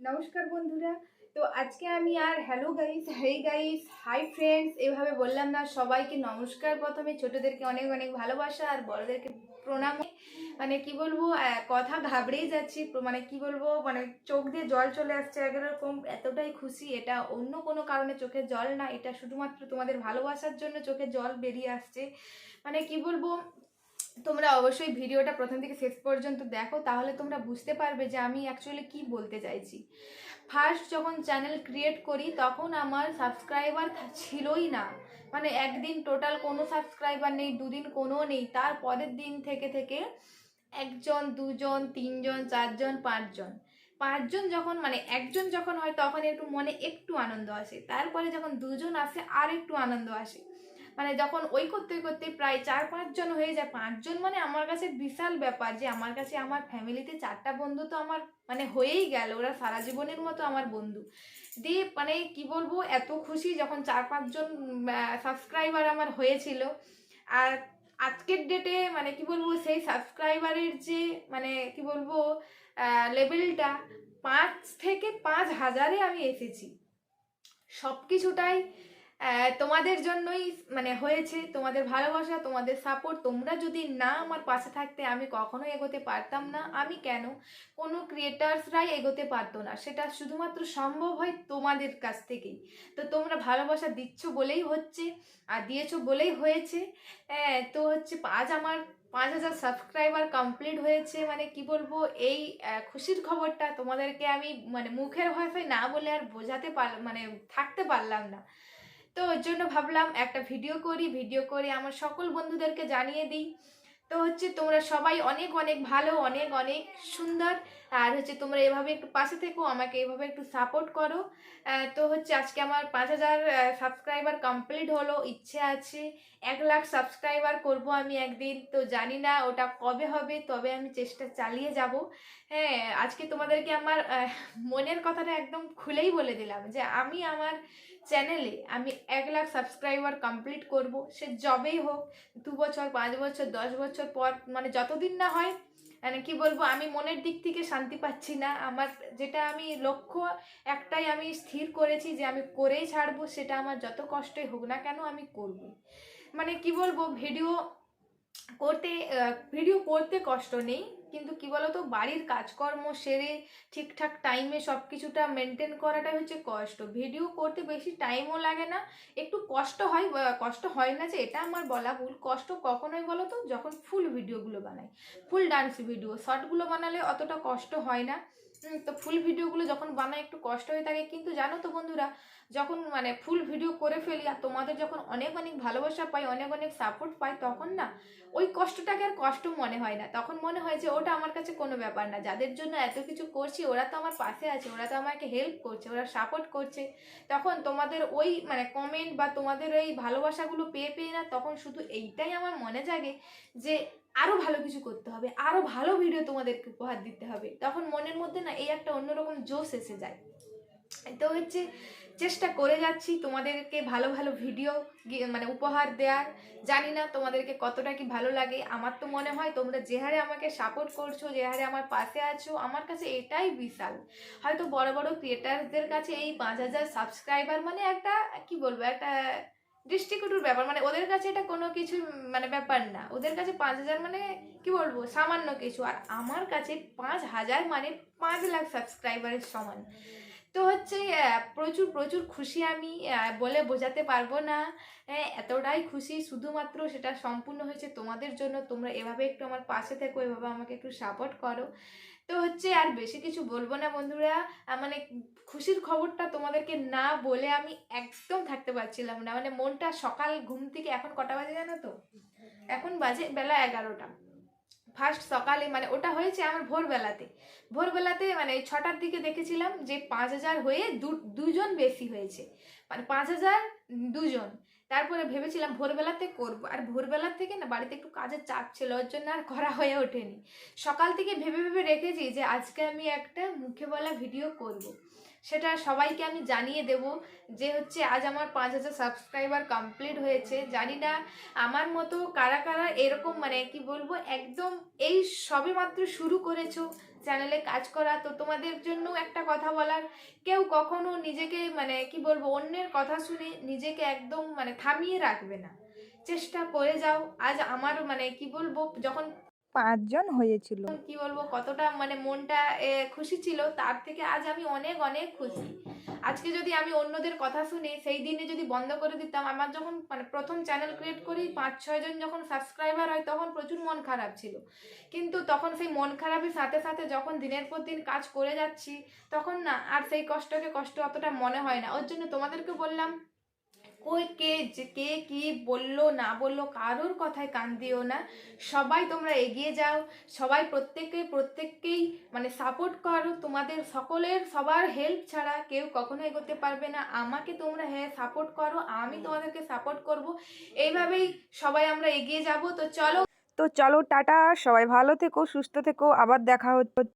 নমস্কার বন্ধুরা। তো আজকে আমি আর hello guys hey guys hi friends এভাবে বললাম না, সবাইকে নমস্কার প্রথমে। ছোটদেরকে অনেক অনেক ভালোবাসা আর বড়দেরকে প্রণাম। মানে কি বলব কথা ঘাবড়েই যাচ্ছি। মানে কি বলব মানে চোখ দিয়ে জল চলে আসছে একরকম। এতটাই খুশি, এটা অন্য কোনো কারণে চোখে জল না, এটা শুধুমাত্র তোমাদের ভালোবাসার জন্য চোখে জল বেরিয়ে আসছে। মানে কি বলব তোমরা অবশ্যই ভিডিওটা প্রথম থেকে শেষ পর্যন্ত দেখো, তাহলে তোমরা বুঝতে পারবে যে আমি অ্যাকচুয়ালি কি বলতে চাইছি। ফার্স্ট যখন চ্যানেল ক্রিয়েট করি, তখন আমার সাবস্ক্রাইবার ছিলই না। মানে একদিন টোটাল কোনো সাবস্ক্রাইবার নেই, দুদিন কোনো নেই, তার পরের দিন থেকে থেকে একজন, দুজন, তিনজন, চারজন, পাঁচজন। পাঁচজন যখন মানে একজন যখন হয়, তখন একটু মনে একটু আনন্দ আসে। তারপরে যখন দুজন আসে আর একটু আনন্দ আসে। মানে যখন ওই করতে করতে প্রায় চার পাঁচজন হয়ে যায় পাঁচজন মানে আমার কাছে বিশাল ব্যাপার যে আমার কাছে আমার ফ্যামিলিতে চারটা বন্ধু তো আমার মানে হয়েই গেল, ওরা সারা জীবনের মতো আমার বন্ধু। দিয়ে মানে কি বলব, এত খুশি যখন চার পাঁচজন সাবস্ক্রাইবার আমার হয়েছিল। আর আজকের ডেটে মানে কি বলব, সেই সাবস্ক্রাইবারের যে মানে কি বলব লেভেলটা পাঁচ থেকে পাঁচ হাজারে আমি এসেছি। সব কিছুটাই তোমাদের জন্যই মানে হয়েছে তোমাদের ভালোবাসা তোমাদের সাপোর্ট তোমরা যদি না আমার পাশে থাকতে আমি কখনো এগোতে পারতাম না। আমি কেন? কোনো ক্রিয়েটার্সরাই এগোতে পারতো না। সেটা শুধুমাত্র সম্ভব হয় তোমাদের কাছ থেকেই। তো তোমরা ভালোবাসা দিচ্ছ বলেই হচ্ছে আর দিয়েছ বলেই হয়েছে। হ্যাঁ, তো হচ্ছে আজ আমার পাঁচ হাজার সাবস্ক্রাইবার কমপ্লিট হয়েছে। মানে কি বলব এই খুশির খবরটা তোমাদেরকে আমি মানে মুখের ভাষায় না বলে আর বোঝাতে পার মানে থাকতে পারলাম না। তো ওর জন্য ভাবলাম একটা ভিডিও করি ভিডিও করে আমার সকল বন্ধুদেরকে জানিয়ে দিই। তো হচ্ছে তোমরা সবাই অনেক অনেক ভালো, অনেক অনেক সুন্দর। আর হচ্ছে তোমরা এভাবে একটু পাশে থেকো, আমাকে এভাবে একটু সাপোর্ট করো। তো হচ্ছে আজকে আমার পাঁচ হাজার সাবস্ক্রাইবার কমপ্লিট হলো, ইচ্ছে আছে এক লাখ সাবস্ক্রাইবার করব আমি একদিন। তো জানি না ওটা কবে হবে, তবে আমি চেষ্টা চালিয়ে যাব। হ্যাঁ আজকে তোমাদেরকে আমার মনের কথাটা একদম খুলেই বলে দিলাম যে আমি আমার চ্যানেলে আমি এক লাখ সাবস্ক্রাইবার কমপ্লিট করব, সে জবেই হোক, দু বছর, পাঁচ বছর, দশ বছর পর মানে যতদিন না হয় মানে কি বলব, আমি মনের দিক থেকে শান্তি পাচ্ছি না। আমার যেটা আমি লক্ষ্য, একটাই আমি স্থির করেছি যে আমি করেই ছাড়বো, সেটা আমার যত কষ্টই হোক না কেন আমি করব মানে কি বলব ভিডিও করতে ভিডিও করতে কষ্ট নেই, কিন্তু কি বলতো, বাড়ির কাজকর্ম সেরে ঠিকঠাক টাইমে সব কিছুটা মেনটেন করাটাই হচ্ছে কষ্ট। ভিডিও করতে বেশি টাইমও লাগে না, একটু কষ্ট হয় কষ্ট হয় না যে, এটা আমার বলা ভুল। কষ্ট কখনোই বলো তো যখন ফুল ভিডিওগুলো বানাই। ফুল ডান্স ভিডিও শর্টগুলো বানালে অতটা কষ্ট হয় না। তো ফুল ভিডিওগুলো যখন বানাই একটু কষ্ট হয়ে থাকে। কিন্তু জানো তো বন্ধুরা, যখন মানে ফুল ভিডিও করে ফেলি আর তোমাদের যখন অনেক অনেক ভালোবাসা পাই, অনেক অনেক সাপোর্ট পাই, তখন না ওই কষ্টটাকে আর কষ্ট মনে হয় না। তখন মনে হয় যে ওটা আমার কাছে কোনো ব্যাপার না। যাদের জন্য এত কিছু করছি, ওরা তো আমার পাশে আছে, ওরা তো আমাকে হেল্প করছে, ওরা সাপোর্ট করছে। তখন তোমাদের ওই মানে কমেন্ট বা তোমাদের ওই ভালোবাসাগুলো পেয়ে পেয়ে না তখন শুধু এইটাই আমার মনে জাগে যে আরও ভালো কিছু করতে হবে আরও ভালো ভিডিও তোমাদেরকে উপহার দিতে হবে। তখন মনের মধ্যে না এই একটা অন্যরকম জোশ এসে যায়। তো হচ্ছে চেষ্টা করে যাচ্ছি তোমাদেরকে ভালো ভালো ভিডিও মানে উপহার দেওয়ার জানি না তোমাদেরকে কতটা কি ভালো লাগে। আমার তো মনে হয় তোমরা যে হারে আমাকে সাপোর্ট করছ, যে হারে আমার পাশে আছো, আমার কাছে এটাই বিশাল। হয়তো বড় বড় ক্রিয়েটারদের কাছে এই পাঁচ হাজার সাবস্ক্রাইবার মানে একটা, কি বলব, একটা দৃষ্টিকটুর ব্যাপার। মানে ওদের কাছে এটা কোনো কিছু মানে ব্যাপার না। ওদের কাছে পাঁচ হাজার মানে কি বলব? সামান্য কিছু। আর আমার কাছে পাঁচ হাজার মানে পাঁচ লাখ সাবস্ক্রাইবারের সমান। তো হচ্ছে প্রচুর প্রচুর খুশি আমি বলে বোঝাতে পারব না। হ্যাঁ, এতটাই খুশি শুধুমাত্র সেটা সম্পূর্ণ হয়েছে তোমাদের জন্য। তোমরা এভাবে একটু আমার পাশে থেকো এভাবে আমাকে একটু সাপোর্ট করো। তো হচ্ছে আর বেশি কিছু বলব না বন্ধুরা। মানে খুশির খবরটা তোমাদেরকে না বলে আমি একদম থাকতে পারছিলাম না। মানে মনটা সকাল ঘুম থেকে এখন কটা বাজে জানো তো? এখন বাজে বেলা এগারোটা। ফার্স্ট সকালে মানে ওটা হয়েছে আমার ভোরবেলাতে। ভোরবেলাতে মানে ছটার দিকে দেখেছিলাম যে পাঁচ হাজার হয়ে দুজন বেশি হয়েছে। মানে পাঁচ হাজার দুজন। তারপরে ভেবেছিলাম ভোরবেলাতে করব আর ভোরবেলার থেকে না বাড়িতে একটু কাজের চাপ ছিল, ওর জন্য আর করা হয়ে ওঠেনি সকাল থেকে ভেবে ভেবে রেখেছি যে আজকে আমি একটা মুখে বলা ভিডিও করব। সেটা সবাইকে আমি জানিয়ে দেব যে হচ্ছে আজ আমার পাঁচ হাজার সাবস্ক্রাইবার কমপ্লিট হয়েছে। জানি না আমার মতো কারা কারা এরকম মানে কি বলব, একদম এই সবে মাত্র শুরু করেছ চ্যানেলে কাজ করা। তো তোমাদের জন্য একটা কথা বলার, কেউ কখনো নিজেকে মানে কি বলব, অন্যের কথা শুনে নিজেকে একদম মানে থামিয়ে রাখবে না। চেষ্টা করে যাও। আজ আমার মানে কি বলব, যখন পাঁচজন হয়েছিল। কি বলব, কতটা মানে মনটা খুশি ছিল, তার থেকে আজ আমি অনেক অনেক খুশি। আজকে যদি আমি অন্যদের কথা শুনে, সেই দিনে যদি বন্ধ করে দিতাম, আমার যখন মানে প্রথম চ্যানেল ক্রিয়েট করি পাঁচ ছয়জন যখন সাবস্ক্রাইবার হয়, তখন প্রচুর মন খারাপ ছিল। কিন্তু তখন সেই মন খারাপের সাথে সাথে যখন দিনের পর দিন কাজ করে যাচ্ছি, তখন না, আর সেই কষ্টকে কষ্ট অতটা মনে হয় না। ওর জন্য তোমাদেরকে বললাম কই, কে কে কি বলল, না বলল, কারোর কথায় কান দিও না। সবাই তোমরা এগিয়ে যাও, সবাই প্রত্যেকে, প্রত্যেককেই মানে সাপোর্ট করো। তোমাদের সকলের সবার হেল্প ছাড়া কেউ কখনো এগোতে পারবে না। আমাকে তোমরা হ্যাঁ সাপোর্ট করো, আমি তোমাদেরকে সাপোর্ট করব। এইভাবেই সবাই আমরা এগিয়ে যাব। তো চলো। তো চলো, টাটা। সবাই ভালো থেকো, সুস্থ থেকো। আবার দেখা হচ্ছে।